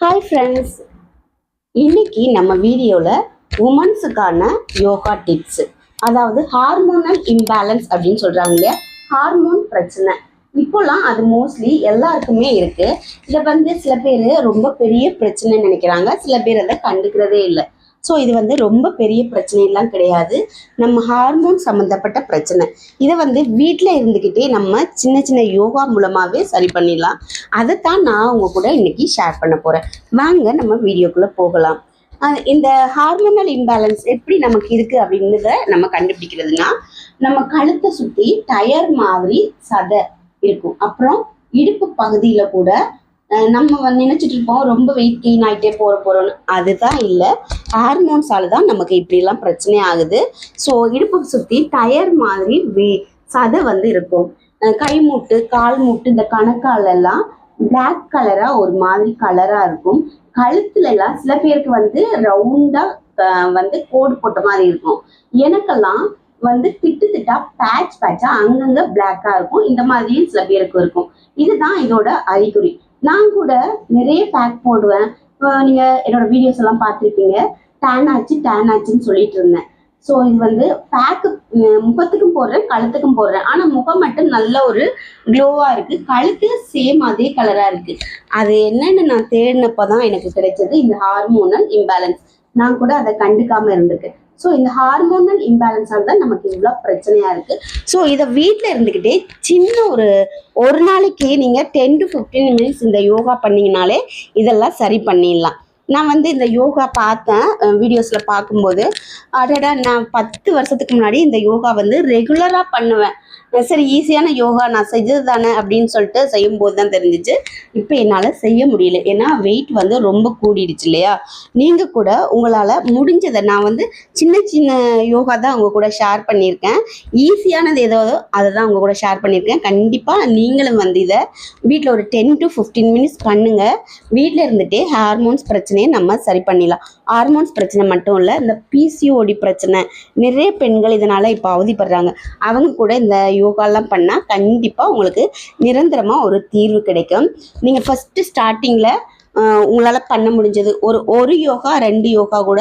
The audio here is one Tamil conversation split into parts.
ஹாய் ஃப்ரெண்ட்ஸ் இன்னைக்கு நம்ம வீடியோவில் உமன்ஸுக்கான யோகா டிப்ஸ் அதாவது ஹார்மோனல் இம்பேலன்ஸ் அப்படின்னு சொல்கிறாங்க இல்லையா? ஹார்மோன் பிரச்சனை. இப்போலாம் அது மோஸ்ட்லி எல்லாருக்குமே இருக்குது இதை வந்து சில பேர் ரொம்ப பெரிய பிரச்சனைன்னு நினைக்கிறாங்க. சில பேர் அதை கண்டுக்கிறதே இல்லை. ஸோ இது வந்து ரொம்ப பெரிய பிரச்சனைலாம் கிடையாது. நம்ம ஹார்மோன் சம்மந்தப்பட்ட பிரச்சனை. இதை வந்து வீட்டில் இருந்துக்கிட்டே நம்ம சின்ன சின்ன யோகா மூலமாகவே சரி பண்ணிடலாம். அதைத்தான் நான் உங்கள் கூட இன்றைக்கி ஷேர் பண்ண போகிறேன் வாங்க நம்ம வீடியோக்குள்ளே போகலாம். இந்த ஹார்மோனல் இம்பேலன்ஸ் எப்படி நமக்கு இருக்குது அப்படின்றத நம்ம கண்டுபிடிக்கிறதுனா நம்ம கழுத்தை சுற்றி டயர் மாதிரி சதை இருக்கும். அப்புறம் இடுப்பு பகுதியில் கூட நம்ம வந்து நினைச்சிட்டு இருப்போம் ரொம்ப வெயிட் கெயின் ஆகிட்டே போற போறோம்னு. அதுதான் இல்லை. ஹார்மோன்ஸால தான் நமக்கு இப்படிலாம் பிரச்சனை ஆகுது. ஸோ இடுப்பு சுற்றி டயர் மாதிரி வே சதை வந்து இருக்கும். கை மூட்டு கால் மூட்டு இந்த கணக்கால் எல்லாம் கலராக கலரா ஒரு மாதிரி கலரா இருக்கும். கழுத்துல எல்லாம் சில பேருக்கு வந்து ரவுண்டா வந்து கோடு போட்ட மாதிரி இருக்கும். எனக்கெல்லாம் வந்து திட்டு திட்டா பேட்ச் பேட்சா அங்கங்க பிளாக்கா இருக்கும். இந்த மாதிரியும் சில பேருக்கு இருக்கும். இதுதான் இதோட அறிகுறி. நான் கூட நிறைய பேக் போடுவேன். இப்போ நீங்க என்னோட வீடியோஸ் எல்லாம் பார்த்துருப்பீங்க. டேன் ஆச்சு டேன் ஆச்சுன்னு சொல்லிட்டு இருந்தேன். ஸோ இது வந்து பேக்கு முகத்துக்கும் போடுறேன் கழுத்துக்கும் போடுறேன். ஆனால் முகம் மட்டும் நல்ல ஒரு க்ளோவாக இருக்கு. கழுத்து சேம் அதே கலராக இருக்கு. அது என்னன்னு நான் தேடினப்போ தான் எனக்கு கிடைச்சது இந்த ஹார்மோனல் இம்பேலன்ஸ் நான் கூட அதை கண்டுக்காம இருந்திருக்கேன். ஸோ இந்த ஹார்மோனல் இம்பேலன்ஸால் தான் நமக்கு இவ்வளோ பிரச்சனையாக இருக்குது ஸோ இதை வீட்டில் இருந்துக்கிட்டே சின்ன ஒரு ஒரு நாளைக்கு நீங்கள் டென் டு ஃபிஃப்டீன் மினிட்ஸ் இந்த யோகா பண்ணிங்கனாலே இதெல்லாம் சரி பண்ணிடலாம். நான் வந்து இந்த யோகா பார்த்தேன் வீடியோஸில் பார்க்கும்போது. அடடா நான் பத்து வருஷத்துக்கு முன்னாடி இந்த யோகா வந்து ரெகுலராக பண்ணுவேன். சரி ஈஸியான யோகா நான் செஞ்சது தானே அப்படின்னு சொல்லிட்டு செய்யும்போது தான் தெரிஞ்சிச்சு. இப்போ என்னால் செய்ய முடியல. ஏன்னா வெயிட் வந்து ரொம்ப கூடிடுச்சு இல்லையா? நீங்கள் கூட உங்களால் முடிஞ்சதை நான் வந்து சின்ன சின்ன யோகா தான் உங்கள் கூட ஷேர் பண்ணியிருக்கேன். ஈஸியானது ஏதோ அதை தான் உங்கள் கூட ஷேர் பண்ணியிருக்கேன். கண்டிப்பாக நீங்களும் வந்து இதை வீட்டில் ஒரு டென் டு ஃபிஃப்டீன் மினிட்ஸ் பண்ணுங்கள் வீட்டில் இருந்துகிட்டே ஹார்மோன்ஸ் பிரச்சனையை நம்ம சரி பண்ணிடலாம். ஹார்மோன்ஸ் பிரச்சனை மட்டும் இல்லை இந்த பிசிஓடி பிரச்சனை. நிறைய பெண்கள் இதனால் இப்போ அவதிப்படுறாங்க. அவங்க கூட இந்த யோகாலாம் பண்ணால் கண்டிப்பாக உங்களுக்கு நிரந்தரமாக ஒரு தீர்வு கிடைக்கும். நீங்கள் ஃபஸ்ட்டு ஸ்டார்டிங்கில் உங்களால் பண்ண முடிஞ்சது. ஒரு ஒரு யோகா ரெண்டு யோகா கூட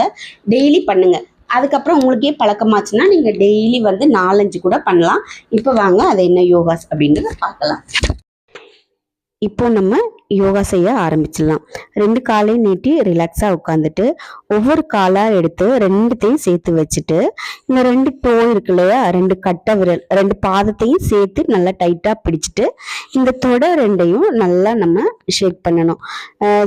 டெய்லி பண்ணுங்க. அதுக்கப்புறம் உங்களுக்கே பழக்கமாச்சுன்னா நீங்கள் டெய்லி வந்து நாலஞ்சு கூட பண்ணலாம். இப்போ வாங்க அது என்ன யோகாஸ் அப்படின்றத பார்க்கலாம். இப்போ நம்ம யோகா செய்ய ஆரம்பிச்சிடலாம். ரெண்டு காலையும் நீட்டி ரிலாக்ஸாக உட்காந்துட்டு ஒவ்வொரு காலாக எடுத்து ரெண்டுத்தையும் சேர்த்து வச்சுட்டு இந்த ரெண்டு டோ இருக்கு இல்லையா ரெண்டு கட்டை விரல் ரெண்டு பாதத்தையும் சேர்த்து நல்லா டைட்டாக பிடிச்சிட்டு இந்த தொடை ரெண்டையும் நல்லா நம்ம ஷேக் பண்ணணும்.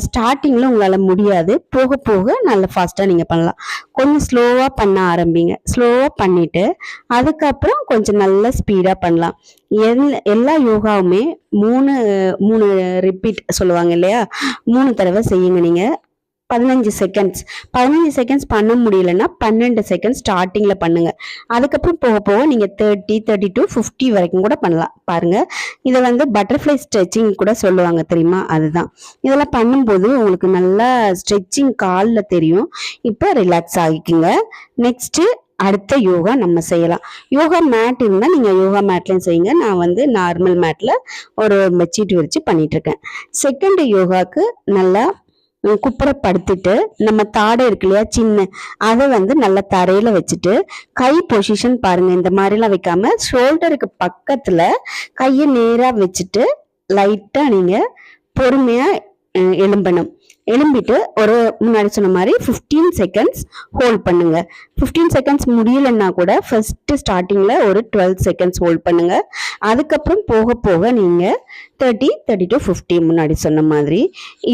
ஸ்டார்டிங்கில் உங்களால் முடியாது. போக போக நல்லா ஃபாஸ்ட்டாக நீங்கள் பண்ணலாம். கொஞ்சம் ஸ்லோவாக பண்ண ஆரம்பிங்க. ஸ்லோவாக பண்ணிவிட்டு அதுக்கப்புறம் கொஞ்சம் நல்லா ஸ்பீடாக பண்ணலாம். எல் எல்லா யோகாவுமே மூணு மூணு ரிப்பீட் சொல்லுவாங்க இல்லையா? மூணு தடவை செய்யுங்க நீங்கள் பதினஞ்சு செகண்ட்ஸ் பதினஞ்சு செகண்ட்ஸ் பண்ண முடியலன்னா பன்னெண்டு செகண்ட் ஸ்டார்டிங்கில் பண்ணுங்கள் அதுக்கப்புறம் போக போக நீங்கள் தேர்ட்டி தேர்ட்டி டு ஃபிஃப்டி வரைக்கும் கூட பண்ணலாம். பாருங்கள் இதை வந்து பட்டர்ஃப்ளை ஸ்ட்ரெச்சிங் கூட சொல்லுவாங்க தெரியுமா? அதுதான். இதெல்லாம் பண்ணும்போது உங்களுக்கு நல்லா ஸ்ட்ரெச்சிங் காலில் தெரியும். இப்போ ரிலாக்ஸ் ஆகிக்குங்க. நெக்ஸ்ட்டு அடுத்த யோகா நம்ம செய்யலாம். யோகா மேட் இருந்தால் நீங்கள் யோகா மேட்லையும் செய்யுங்க. நான் வந்து நார்மல் மேட்டில் ஒரு பெட்ஷீட் விரித்து பண்ணிகிட்ருக்கேன் செகண்ட் யோகாக்கு நல்லா உம், குப்புற படுத்துட்டு நம்ம தாடை இருக்கு இல்லையா சின்ன அதை வந்து நல்லா தரையில வச்சுட்டு கை பொசிஷன் பாருங்க இந்த மாதிரிலாம் வைக்காம ஷோல்டருக்கு பக்கத்துல கையை நேராக வச்சுட்டு லைட்டாக நீங்கள் பொறுமையாக எலும்பணும் எழும்பிட்டு ஒரு முன்னாடி சொன்ன மாதிரி 15 செகண்ட்ஸ் ஹோல்ட் பண்ணுங்க. 15 செகண்ட்ஸ் முடியலன்னா கூட ஃபர்ஸ்ட் ஸ்டார்டிங்ல ஒரு டுவெல் செகண்ட்ஸ் ஹோல்ட் பண்ணுங்க. அதுக்கப்புறம் போக போக நீங்க தேர்ட்டி தேர்ட்டி டு ஃபிஃப்டி முன்னாடி சொன்ன மாதிரி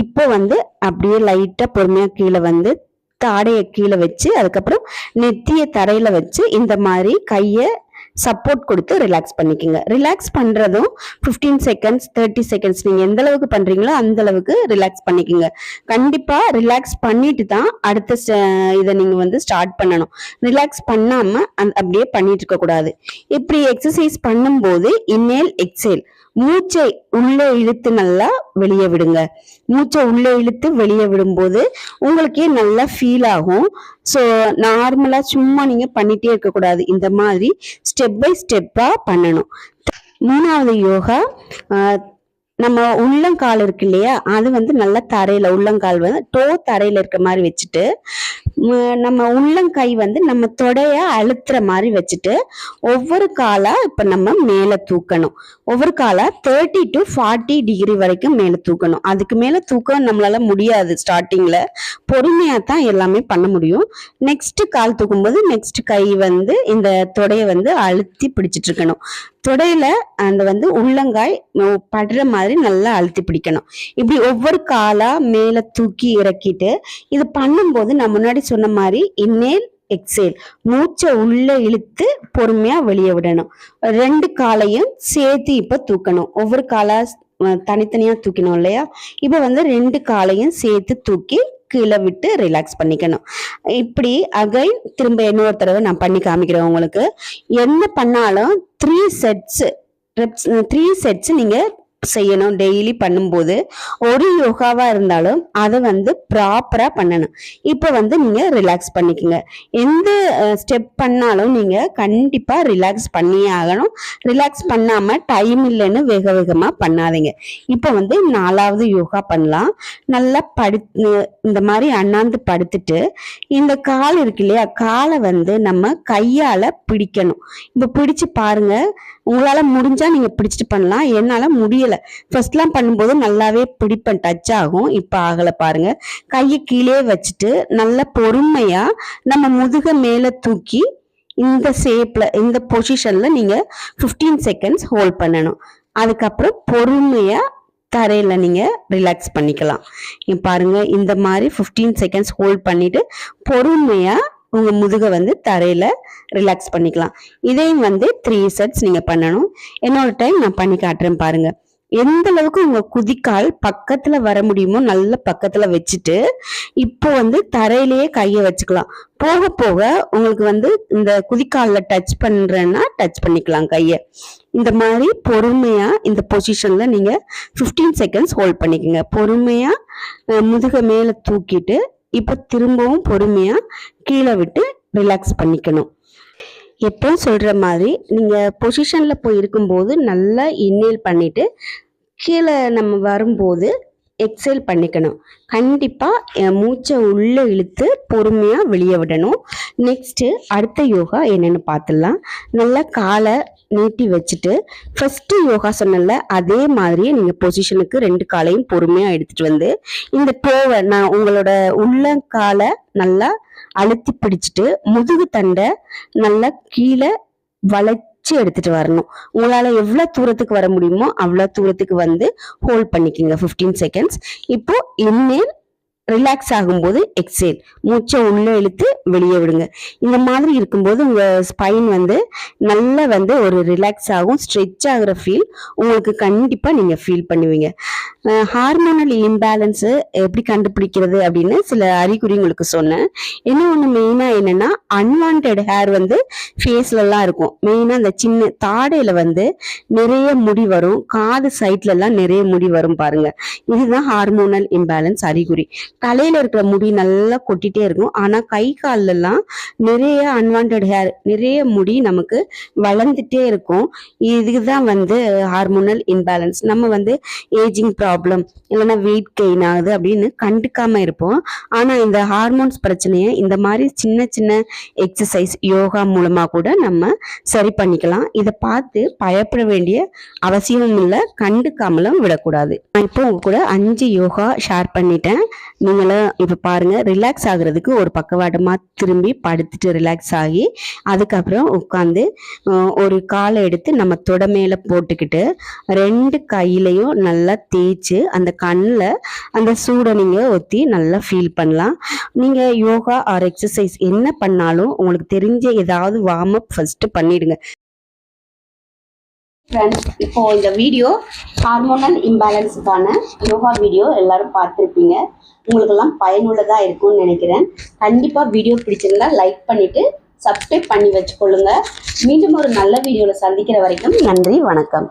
இப்போ வந்து அப்படியே லைட்டா பொறுமையா கீழே வந்து தாடையை கீழே வச்சு அதுக்கப்புறம் நெத்திய தரையில வச்சு இந்த மாதிரி கையை சப்போர்ட் கொடுத்து ரிலாக்ஸ் பண்ணிக்கோங்க. ரிலாக்ஸ் பண்ணுறதும் ஃபிஃப்டீன் செகண்ட்ஸ் தேர்ட்டி செகண்ட்ஸ் நீங்கள் எந்த அளவுக்கு பண்ணுறீங்களோ அந்த அளவுக்கு ரிலாக்ஸ் பண்ணிக்கோங்க. கண்டிப்பாக ரிலாக்ஸ் பண்ணிட்டு தான் அடுத்த இதை நீங்கள் வந்து ஸ்டார்ட் பண்ணணும். ரிலாக்ஸ் பண்ணாமல் அப்படியே பண்ணிட்டு இருக்கக்கூடாது. இப்படி எக்ஸசைஸ் பண்ணும்போது இன்னேல் எக்ஸேல் மூச்சை உள்ளே இழுத்து நல்லா வெளியே விடுங்க. மூச்சை உள்ளே இழுத்து வெளியே விடும்போது உங்களுக்கே நல்லா ஃபீல் ஆகும்? ஸோ நார்மலாக சும்மா நீங்கள் பண்ணிட்டே இருக்கக்கூடாது. இந்த மாதிரி ஸ்டெப் பை ஸ்டெப்பாக பண்ணணும். மூணாவது யோகா நம்ம உள்ளங்கால் இருக்கு இல்லையா? அது வந்து நல்லா தரையில உள்ளங்கால் வந்து டோ தரையில இருக்க மாதிரி வச்சுட்டு நம்ம உள்ளங்கை வந்து நம்ம தொடைய அழுத்துற மாதிரி வச்சுட்டு ஒவ்வொரு காலா இப்ப நம்ம மேல தூக்கணும். ஒவ்வொரு காலா தேர்ட்டி டு ஃபார்ட்டி டிகிரி வரைக்கும் மேல தூக்கணும். அதுக்கு மேல தூக்க நம்மளால முடியாது ஸ்டார்டிங்ல பொறுமையா தான் எல்லாமே பண்ண முடியும். நெக்ஸ்ட் கால் தூக்கும்போது நெக்ஸ்ட் கை வந்து இந்த தொடைய வந்து அழுத்தி பிடிச்சிட்டு இருக்கணும். தொடையில அந்த வந்து உள்ளங்காய் படுற மாதிரி நல்லா அழுத்தி பிடிக்கணும். இப்படி ஒவ்வொரு காலா மேல தூக்கி இறக்கிட்டு இது பண்ணும்போது நான் முன்னாடி சொன்ன மாதிரி இன்னேல் எக்ஸேல் மூச்சை உள்ள இழுத்து பொறுமையா வெளியே விடணும். ரெண்டு காலையும் சேர்த்து இப்ப தூக்கணும். ஒவ்வொரு காலா தனித்தனியா தூக்கணும் இல்லையா? இப்ப வந்து ரெண்டு காலையும் சேர்த்து தூக்கி கீழே விட்டு ரிலாக்ஸ் பண்ணிக்கணும். இப்படி அகைன் திரும்ப இன்னொரு தடவை நான் பண்ணி காமிக்கிறேன் உங்களுக்கு. என்ன பண்ணாலும் த்ரீ செட்ஸ் த்ரீ செட்ஸ் நீங்க செய்யணும் டெய்லி பண்ணும்போது ஒரு யோகாவாக இருந்தாலும் அதை வந்து ப்ராப்பராக பண்ணணும். இப்போ வந்து நீங்கள் ரிலாக்ஸ் பண்ணிக்கோங்க. எந்த ஸ்டெப் பண்ணாலும் நீங்கள் கண்டிப்பாக ரிலாக்ஸ் பண்ணியே ஆகணும். ரிலாக்ஸ் பண்ணாமல் டைம் இல்லைன்னு வேக வேகமாக பண்ணாதீங்க. இப்போ வந்து நாலாவது யோகா பண்ணலாம். நல்லா படு இந்த மாதிரி அண்ணாந்து படுத்துட்டு இந்த கால் இருக்கு இல்லையா? காலை வந்து நம்ம கையால் பிடிக்கணும். இப்போ பிடிச்சு பாருங்க. உங்களால் முடிஞ்சால் நீங்கள் பிடிச்சிட்டு பண்ணலாம். என்னால் முடியலை. ஃபர்ஸ்ட்லாம் பண்ணும்போது நல்லாவே பிடிப்பேன். டச் ஆகும். இப்போ ஆகலை பாருங்க. கையை கீழே வச்சுட்டு நல்ல பொறுமையாக நம்ம முதுக மேலே தூக்கி இந்த ஷேப்பில் இந்த பொசிஷனில் நீங்கள் ஃபிஃப்டீன் செகண்ட்ஸ் ஹோல்ட் பண்ணணும். அதுக்கப்புறம் பொறுமையாக தரையில் நீங்கள் ரிலாக்ஸ் பண்ணிக்கலாம். பாருங்கள் இந்த மாதிரி 15 செகண்ட்ஸ் ஹோல்ட் பண்ணிவிட்டு பொறுமையாக உங்க முதுகை வந்து தரையில ரிலாக்ஸ் பண்ணிக்கலாம். இதையும் வந்து த்ரீ செட்ஸ் நீங்க பண்ணணும். இன்னொரு டைம் நான் பண்ணி காட்டுறேன் பாருங்க. எந்த அளவுக்கு உங்க குதிக்கால் பக்கத்துல வர முடியுமோ நல்ல பக்கத்துல வச்சுட்டு இப்போ வந்து தரையிலேயே கையை வச்சுக்கலாம். போக போக உங்களுக்கு வந்து இந்த குதிக்காலில் டச் பண்றேன்னா டச் பண்ணிக்கலாம் கையை. இந்த மாதிரி பொறுமையா இந்த பொசிஷன்ல நீங்க 15 செகண்ட்ஸ் ஹோல்ட் பண்ணிக்கோங்க. பொறுமையா முதுக மேல தூக்கிட்டு இப்போ திரும்பவும் பொறுமையாக கீழே விட்டு ரிலாக்ஸ் பண்ணிக்கணும். எப்பவும் சொல்கிற மாதிரி நீங்கள் பொசிஷனில் போய் இருக்கும்போது நல்லா இன்னேல் பண்ணிவிட்டு கீழே நம்ம வரும்போது எக்ஸைல் பண்ணிக்கணும். கண்டிப்பாக என் மூச்சை உள்ளே இழுத்து பொறுமையாக வெளியே விடணும். நெக்ஸ்ட்டு அடுத்த யோகா என்னென்னு பார்த்துடலாம். நல்லா காலை நீட்டி வச்சுட்டு ஃபஸ்ட்டு யோகா சொன்னல அதே மாதிரியே நீங்கள் பொசிஷனுக்கு ரெண்டு காலையும் பொறுமையாக எடுத்துகிட்டு வந்து இந்த டோவை நான் உங்களோட உள்ளங்காலை நல்லா அழுத்தி பிடிச்சிட்டு முதுகு தண்டை நல்லா கீழே வளைச்சு எடுத்துட்டு வரணும். உங்களால் எவ்வளோ தூரத்துக்கு வர முடியுமோ அவ்வளோ தூரத்துக்கு வந்து ஹோல்ட் பண்ணிக்கோங்க 15 செகண்ட்ஸ் இப்போ இன்னேல் ரிலாக்ஸ் ஆகும்போது எக்ஸேல் மூச்சை உள்ளே இழுத்து வெளியே விடுங்க. இந்த மாதிரி இருக்கும்போது உங்கள் ஸ்பைன் வந்து நல்லா வந்து ஒரு ரிலாக்ஸ் ஆகும் ஸ்ட்ரெச் ஆகுற ஃபீல் உங்களுக்கு கண்டிப்பாக நீங்கள் ஃபீல் பண்ணுவீங்க. ஹார்மோனல் இம்பேலன்ஸு எப்படி கண்டுபிடிக்கிறது அப்படின்னு சில அறிகுறி உங்களுக்கு சொன்னேன். இன்னும் ஒன்று மெயினாக என்னன்னா அன்வான்ட் ஹேர் வந்து ஃபேஸ்லலாம் இருக்கும். மெயினாக அந்த சின்ன தாடையில் வந்து நிறைய முடி வரும். காது சைட்லலாம் நிறைய முடி வரும் பாருங்க. இதுதான் ஹார்மோனல் இம்பேலன்ஸ் அறிகுறி. தலையில இருக்கிற முடி நல்லா கொட்டிட்டே இருக்கும் ஆனா கை கால்ல எல்லாம் நிறைய அன்வான்ட் ஹேர் நிறைய முடி நமக்கு வளர்ந்துட்டே இருக்கும். இதுதான் வந்து ஹார்மோனல் இம்பேலன்ஸ் நம்ம வந்து ஏஜிங் ப்ராப்ளம் இல்லைன்னா வெயிட் கெயின் ஆகுது அப்படின்னு கண்டுக்காம இருப்போம். ஆனா இந்த ஹார்மோன்ஸ் பிரச்சனையை இந்த மாதிரி சின்ன சின்ன எக்ஸசைஸ் யோகா மூலமா கூட நம்ம சரி பண்ணிக்கலாம். இதை பார்த்து பயப்பட வேண்டிய அவசியமும் இல்லை கண்டுக்காமலும் விடக்கூடாது. நான் இப்போ உங்க கூட அஞ்சு யோகா ஷேர் பண்ணிட்டேன். நீங்களும் இப்போ பாருங்கள் ரிலாக்ஸ் ஆகுறதுக்கு ஒரு பக்கவாட்டமாக திரும்பி படுத்துட்டு ரிலாக்ஸ் ஆகி அதுக்கப்புறம் உட்காந்து ஒரு காலை எடுத்து நம்ம தொட மேலே போட்டுக்கிட்டு ரெண்டு கையிலையும் நல்லா தேய்ச்சி அந்த கண்ணில் அந்த சூடை நீங்கள் ஒத்தி நல்லா ஃபீல் பண்ணலாம். நீங்கள் யோகா ஆர் எக்ஸசைஸ் என்ன பண்ணாலும் உங்களுக்கு தெரிஞ்ச ஏதாவது வார்ம் அப் ஃபஸ்ட்டு பண்ணிடுங்க. ஃப்ரெண்ட்ஸ் இப்போ இந்த வீடியோ ஹார்மோனல் இம்பேலன்ஸுக்கான யோகா வீடியோ எல்லாரும் பார்த்துருப்பீங்க. உங்களுக்கெல்லாம் பயனுள்ளதாக இருக்கும்னு நினைக்கிறேன். கண்டிப்பாக வீடியோ பிடிச்சிருந்தா லைக் பண்ணிட்டு சப்ஸ்கிரைப் பண்ணி வச்சுக்கொள்ளுங்க. மீண்டும் ஒரு நல்ல வீடியோவில் சந்திக்கிற வரைக்கும் நன்றி வணக்கம்.